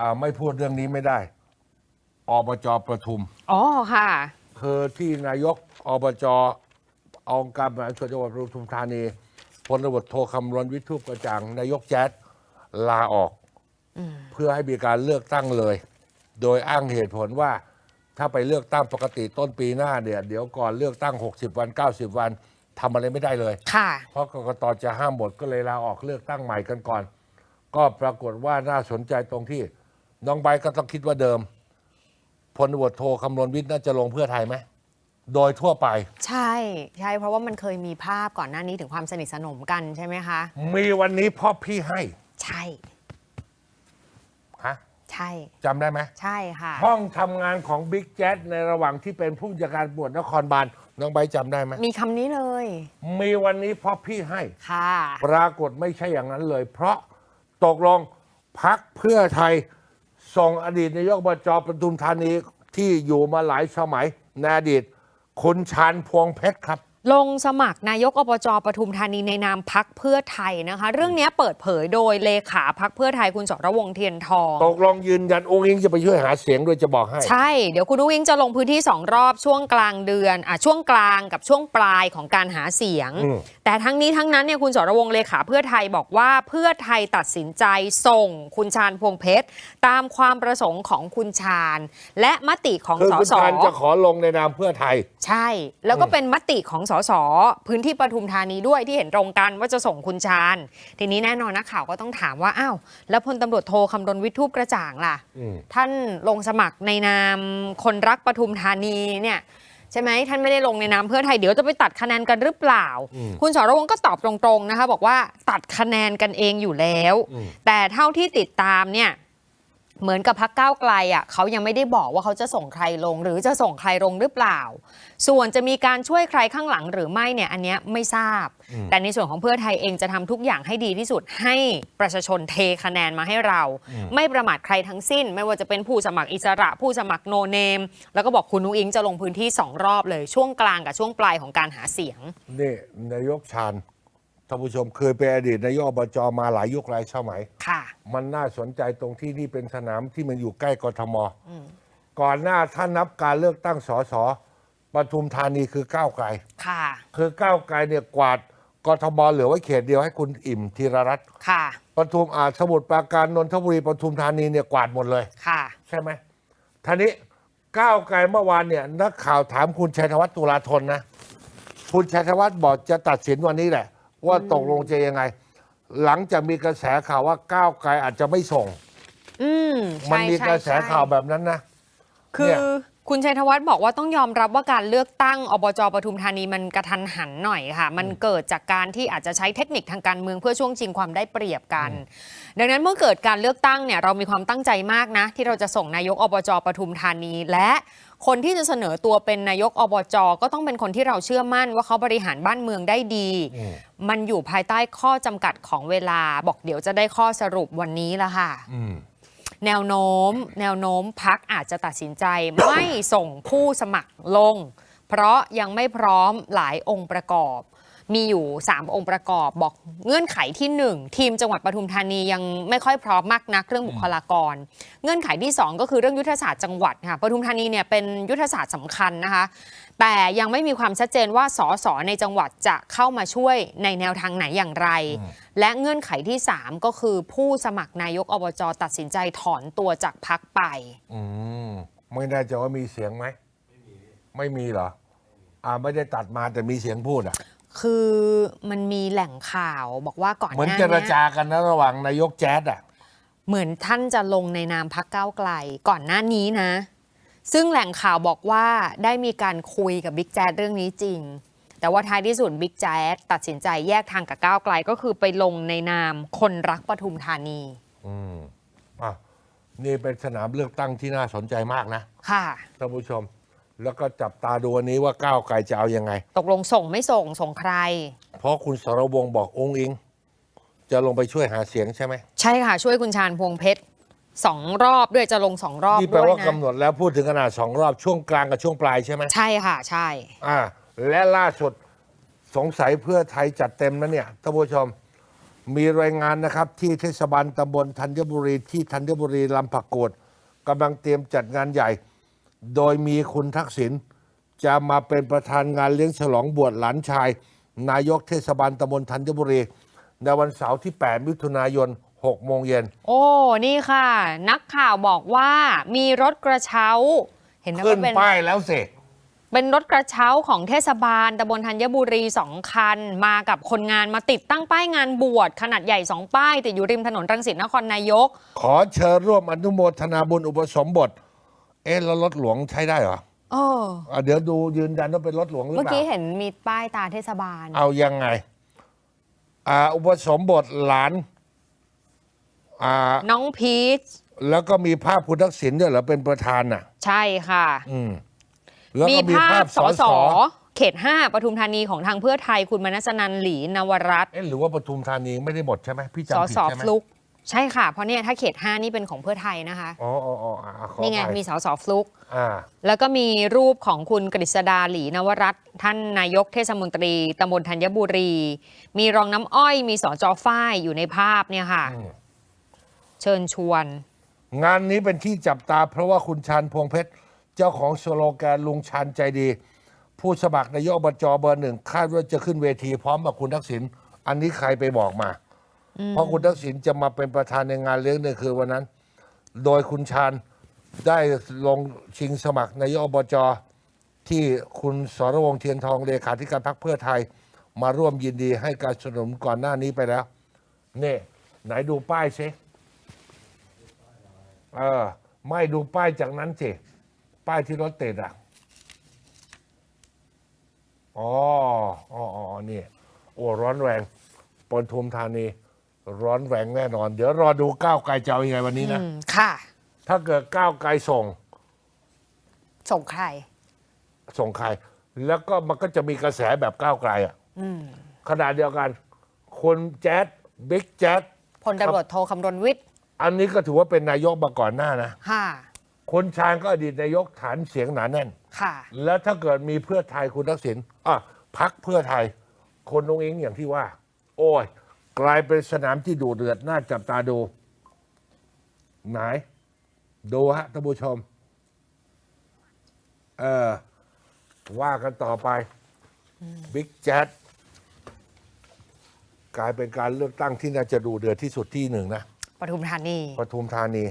อ่าไม่พูดเรื่องนี้ไม่ได้ อบจประทุมอ๋อค่ะ คือที่นายกอบจองค์การบริหารส่วนจังหวัดปทุมธานีพลตำรวจโทคำรณวิทูปกระจ่างนายกแจ๊ดลาออก เพื่อให้มีการเลือกตั้งเลย โดยอ้างเหตุผลว่าถ้าไปเลือกตั้งปกติต้นปีหน้าเนี่ยเดี๋ยวก่อนเลือกตั้ง 60 วัน 90 วันทำอะไรไม่ได้เลย ค่ะ เพราะกกตจะห้ามหมดก็เลยลาออกเลือกตั้งใหม่กันก่อน ก็ปรากฏว่าน่าสนใจตรงที่ น้องไบร์ทก็ต้องคิดว่าเดิมพลตำรวจโทคำนวณวิทย์น่าจะลงเพื่อไทยไหมโดยทั่วไป ใช่ใช่เพราะว่ามันเคยมีภาพก่อนหน้านี้ถึงความสนิทสนมกันใช่ไหมคะ มีวันนี้เพราะพี่ให้ใช่ฮะใช่จำได้ไหมใช่ค่ะ ห้องทำงานของบิ๊กแจ๊ดในระหว่างที่เป็นผู้จัดการตำรวจนครบาลน้องไบร์ทจำได้ไหมมีคำนี้เลยมีวันนี้เพราะพี่ให้ ค่ะ ปรากฏไม่ใช่อย่างนั้นเลย เพราะตกลงพักเพื่อไทย ส่งอดีตนายกอบจปทุมธานีที่อยู่มาหลายสมัยในอดีตคุณชานพวงเพชรครับ ลงสมัครนายกอบจปทุมธานีในนามพักเพื่อไทยนะคะ เรื่องนี้เปิดเผยโดยเลขาพักเพื่อไทยคุณสรวงศ์เทียนทองตกลงยืนยันองค์อิงจะไปช่วยหาเสียงด้วยจะบอกให้ ใช่ เดี๋ยวคุณนุ้งอิงจะลงพื้นที่2รอบช่วงกลางเดือนอะช่วงกลางกับช่วงปลายของการหาเสียงอืมแต่ทั้งนี้ทั้งนั้นเนี่ยคุณสรวงศ์เลขาเพื่อไทยบอกว่าเพื่อไทยตัดสินใจส่งคุณชาญพวงเพชรตามความประสงค์ของคุณชาญ และมติของคือสคุณสชาญจะขอลงในนามเพื่อไทย ใช่ แล้วก็เป็นมติของสสพื้นที่ปทุมธานีด้วยที่เห็นตรงกันว่าจะส่งคุณชาญ ทีนี้แน่นอนนักข่าวก็ต้องถามว่าอ้าวแล้วพลตำรวจโทคำรณวิทูปกระจ่างล่ะอืมท่านลงสมัครในนามคนรักปทุมธานีเนี่ยใช่ไหมท่านไม่ได้ลงในนามเพื่อไทยเดี๋ยวจะไปตัดคะแนนกันหรือเปล่าอืมคุณสรวงศ์ก็ตอบตรงๆนะคะ บอกว่าตัดคะแนนกันเองอยู่แล้วอืมแต่เท่าที่ติดตามเนี่ย เหมือนกับพักก้าวไกลอะเขายังไม่ได้บอกว่าเขาจะส่งใครลง หรือจะส่งใครลงหรือเปล่า ส่วนจะมีการช่วยใครข้างหลังหรือไม่เนี่ยอันเนี้ยไม่ทราบ แต่ในส่วนของเพื่อไทยเองจะทำทุกอย่างให้ดีที่สุดให้ประชาชนเทคะแนนมาให้เรา ไม่ประมาทใครทั้งสิ้น ไม่ว่าจะเป็นผู้สมัครอิสระ ผู้สมัครโนเนม แล้วก็บอกคุณนุ้งอิงจะลงพื้นที่สองรอบเลยช่วงกลางกับช่วงปลายของการหาเสียงนี่นายกชาญ ท่านผู้ชมเคยเป็นอดีตนายกอบจมาหลายยุคหลายสมัย ค่ะ มันน่าสนใจตรงที่นี่เป็นสนามที่มันอยู่ใกล้กทม ก่อนหน้าถ้านับการเลือกตั้งสสปทุมธานีคือก้าวไกล ค่ะ คือก้าวไกลเนี่ยกวาดกทมเหลือไว้เขตเดียวให้คุณอิ่มธีรรัตน์ค่ะ ปทุมอาจสมุทรปราการนนทบุรีปทุมธานีเนี่ยกวาดหมดเลย ค่ะ ใช่ไหมท่านี้ก้าวไกลเมื่อวานเนี่ยนักข่าวถามคุณชัยธวัฒน์ตุลาธนนะ คุณชัยธวัฒน์บอกจะตัดสินวันนี้แหละ ว่าตกลงจะยังไง หลังจากมีกระแสข่าวว่าก้าวไกลอาจจะไม่ส่ง อืมมันใช่มีใช่กระแสใช่ข่าวแบบนั้นนะ คืเนี่อย คุณชัยธวัฒน์บอกว่าต้องยอมรับว่าการเลือกตั้งอบจปทุมธานีมันกระทันหันหน่อยค่ะ มันเกิดจากการที่อาจจะใช้เทคนิคทางการเมืองเพื่อช่วงชิงความได้เปรียบกัน ดังนั้นเมื่อเกิดการเลือกตั้งเนี่ยเรามีความตั้งใจมากนะ ที่เราจะส่งนายกอบจปทุมธานีและ คนที่จะเสนอตัวเป็นนายกอบจก็ต้องเป็นคนที่เราเชื่อมั่นว่าเขาบริหารบ้านเมืองได้ดีอืมมันอยู่ภายใต้ข้อจำกัดของเวลา บอกเดี๋ยวจะได้ข้อสรุปวันนี้ละค่ะอืมแนวโน้ม แนวโน้มพักอาจจะตัดสินใจไม่ส่งผู้สมัครลง เพราะยังไม่พร้อมหลายองค์ประกอบ มีอยู่ 3 องค์ประกอบบอกเงื่อนไขที่ 1 ทีมจังหวัดปทุมธานียังไม่ค่อยพร้อมมากนักเรื่องบุคลากร เงื่อนไขที่ 2 ก็คือเรื่องยุทธศาสตร์จังหวัดค่ะปทุมธานีเนี่ยเป็นยุทธศาสตร์สำคัญนะคะ แต่ยังไม่มีความชัดเจนว่าสสในจังหวัดจะเข้ามาช่วยในแนวทางไหนอย่างไร และเงื่อนไขที่ 3 ก็คือผู้สมัครนายกอบจตัดสินใจถอนตัวจากพักไปอืมไม่แน่ใจว่ามีเสียงไหมไม่มีเหรออ่าไม่ได้ตัดมาแต่มีเสียงพูดอะ คือมันมีแหล่งข่าวบอกว่าก่อนหเหมือนน้าเจรเนี้ยจากันนะระหว่างนายกแจ๊ดอะ เหมือนท่านจะลงในนามพักก้าวไกลก่อนหน้านี้นะ ซึ่งแหล่งข่าวบอกว่าได้มีการคุยกับบิ๊กแจ๊ดเรื่องนี้จริง แต่ว่าท้ายที่สุดบิ๊กแจ๊ดตัดสินใจแยกทางกับก้าวไกลก็คือไปลงในนามคนรักปทุมธานีอืมอะนี่เป็นสนามเลือกตั้งที่น่าสนใจมากนะค่ะ ท่านผู้ชม แล้วก็จับตาดูวันนี้ว่าก้าวไกลจะเอายังไง ตกลงส่งไม่ส่งส่งใคร เพราะคุณสรวงศ์บอกองค์อิง จะลงไปช่วยหาเสียงใช่ไหมใช่ค่ะ ช่วยคุณชาญพวงเพชรสองรอบด้วยจะลงสองรอบนี่แปลด้วยว่านะกำหนดแล้วพูดถึงขนาดสองรอบช่วงกลางกับช่วงปลายใช่ไหมใช่ค่ะใช่ อ่า และล่าสุดสงสัยเพื่อไทยจัดเต็มนะเนี่ยท่านผู้ชม มีรายงานนะครับ ที่เทศบาลตำบลธัญบุรีที่ธัญบุรีลำผักโกดกำลังเตรียมจัดงานใหญ่ โดยมีคุณทักษิณจะมาเป็นประธานงานเลี้ยงฉลองบวชหลานชาย นายกเทศบาลตำบลธัญบุรี ในวันเสาร์ที่ 8 มิถุนายน 6 โมงเย็น โอ้ นี่ค่ะ นักข่าวบอกว่ามีรถกระเช้า เห็นไหมขึ้นว่าเป็น ป้ายแล้วสิ เป็นรถกระเช้าของเทศบาลตำบลธัญบุรีสองคัน มากับคนงานมาติดตั้งป้ายงานบวชขนาดใหญ่สองป้ายติดอยู่ริมถนนรังสิตนครนายก ขอเชิญร่วมอนุโมทนาบุญอุปสมบท เอ๊ะแล้วรถหลวงใช้ได้เหรอเอออะเดี๋ยวดูยืนยันว่าเป็นรถหลวงหรือเมื่อเปล่า กี้เห็นมีป้ายตาเทศบาล เอายังไง อ่า อุปสมบทหลาน อ่า น้องพีชแล้วก็มีภาพคุณทักษิณด้วยเหรอเป็นประธานน่ะ ใช่ค่ะ อืม แล้วมีก็มีภาภาพพสสออสสออเขต 5ปทุมธานีของทางเพื่อไทยคุณมนัสนันหลีนวรัตน์เอ๊ะหรือว่าปทุมธานีไม่ได้หมดใช่ไหมพี่สจำอผิดสอใช่ไหมฟลุก ใช่ค่ะ เพราะเนี่ยถ้าเขต 5 นี่เป็นของเพื่อไทยนะคะ อ๋ออ๋ออ๋ออะขอนี่ไงอภัยมีสอสอฟลุก อ่า แล้วก็มีรูปของคุณกฤษดาหลีนวรัตน์ท่านนายกเทศมนตรีตำบลธัญบุรี มีรองน้ำอ้อย มีสอจอฝ้ายอยู่ในภาพเนี่ยค่ะ อืม เชิญชวน งานนี้เป็นที่จับตาเพราะว่าคุณชานพวงเพชร เจ้าของสโลแกนลุงชานใจดี ผู้สมัครนายกอบจเบอร์หนึ่งคาดว่าจะขึ้นเวทีพร้อมกับคุณทักษิณอันนี้ใครไปบอกมา เพราะคุณทักษิณจะมาเป็นประธานในงานเลี้ยงในคืนวันนั้น โดยคุณชาญได้ลงชิงสมัครนายกอบจที่คุณสรวงเทียนทองเลขาธิการพรรคเพื่อไทย มาร่วมยินดีให้การสนับสนุนก่อนหน้านี้ไปแล้วนี่ไหนดูป้ายสิเออ ไม่ดูป้ายจากนั้นสิป้ายที่รถติดอะอ๋ออ๋ออ๋อนี่ โอ้ร้อนแรงปนทุมธานี ร้อนแรงแน่นอน เดี๋ยวรอดูก้าวไกลจะเอายังไงวันนี้นะ อืมค่ะ ถ้าเกิดก้าวไกลส่งส่งใคร ส่งใคร แล้วก็มันก็จะมีกระแสแบบก้าวไกลอะอืมขณะเดียวกัน คนแจ๊ดบิ๊กแจ๊ดพลตำรวจโทคำรณวิทย์อันนี้ก็ถือว่าเป็นนายกมาก่อนหน้านะ ค่ะคนชาญก็อดีตนายกฐานเสียงหนาแน่น ค่ะ แล้วถ้าเกิดมีเพื่อไทยคุณทักษิณอะพักเพื่อไทย คนตรงเองอย่างที่ว่า โอ้ย กลายเป็นสนามที่ดูเดือดน่าจับตาดู ไหน ดูฮะท่านผู้ชม เออ ว่ากันต่อไปบิ๊กแจ๊ดกลายเป็นการเลือกตั้งที่น่าจะดูเดือดที่สุดที่หนึ่งนะปทุมธานีปทุมธานี